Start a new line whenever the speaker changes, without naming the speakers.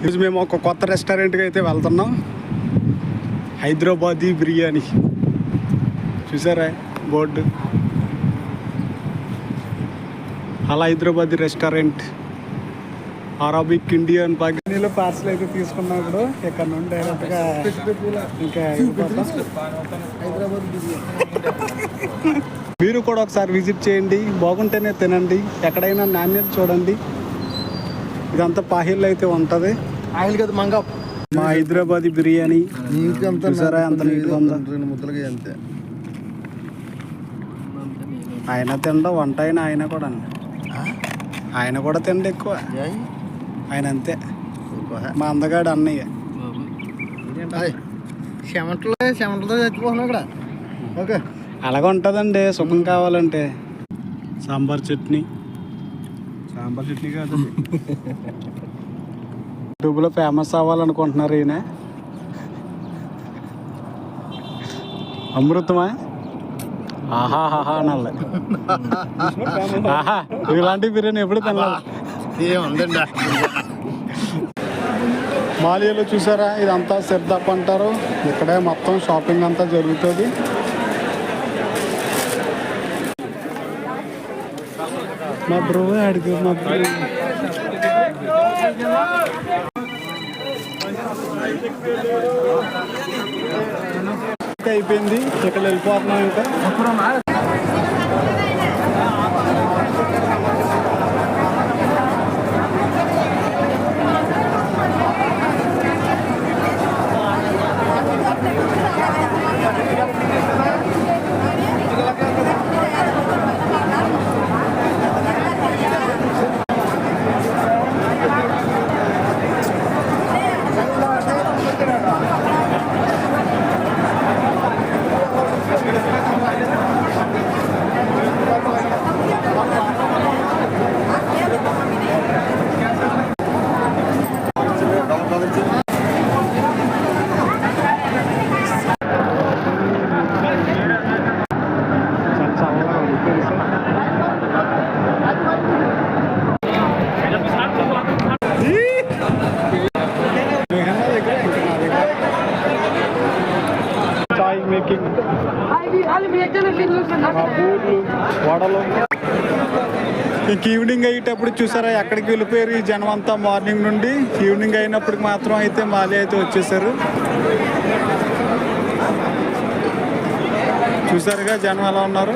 ఈరోజు మేము ఒక కొత్త రెస్టారెంట్కి అయితే వెళ్తున్నాం. హైదరాబాదీ బిర్యానీ. చూసారా బోర్డు? అలా హైదరాబాదీ రెస్టారెంట్. అరబిక్ ఇండియన్ పాకిస్తానీలో పార్సల్ అయితే తీసుకున్నాం ఇప్పుడు ఇక్కడ నుండి డైరెక్ట్గా ఇంకా
హైదరాబాద్ బిర్యానీ
మీరు కూడా ఒకసారి విజిట్ చేయండి. బాగుంటేనే తినండి. ఎక్కడైనా నాణ్యత చూడండి. ఇదంతా పాహిల్లో అయితే ఉంటుంది.
ఆయిల్ కదా మంగా.
మా హైదరాబాదీ బిర్యానీ. చూసారా? ఎంత నీట్గా ఉందో?
రెండు ముద్దలకి అంతే.
ఆయన తినడం వంట అయిన ఆయన కూడా. అండి ఆయన కూడా తిండి ఎక్కువ. ఆయన అంతే. మా అందగాడు అన్నయ్య.
చెమటలో ఇక్కడ. ఓకే.
అలాగ ఉంటుందండి సుఖం కావాలంటే. సాంబార్ చట్నీ.
సాంబార్ చట్నీ కాదు
యూట్యూబ్లో ఫేమస్ అవ్వాలనుకుంటున్నారు ఈయన. అమృతమా? ఆహాహాహా ఆహా ఇలాంటి బిర్యానీ ఎప్పుడు తినాలి
ఏముందండి?
మాలియాలో చూసారా? ఇదంతా సిర్దప్ అంటారు. ఇక్కడే మొత్తం షాపింగ్ అంతా జరుగుతుంది. మా బ్రో ఆడికి మా బ్రో. అయిపోయింది. ఇక్కడ వెళ్ళిపోతున్నాం ఇంకా. బూర్లు వడలు ఇంక ఈవినింగ్ అయ్యేటప్పుడు చూసారా ఎక్కడికి వెళ్ళిపోయారు ఈ జనం అంతా మార్నింగ్ నుండి? ఈవినింగ్ అయినప్పటికి మాత్రం అయితే మాలి అయితే వచ్చేసారు. చూసారుగా జనం ఎలా ఉన్నారు?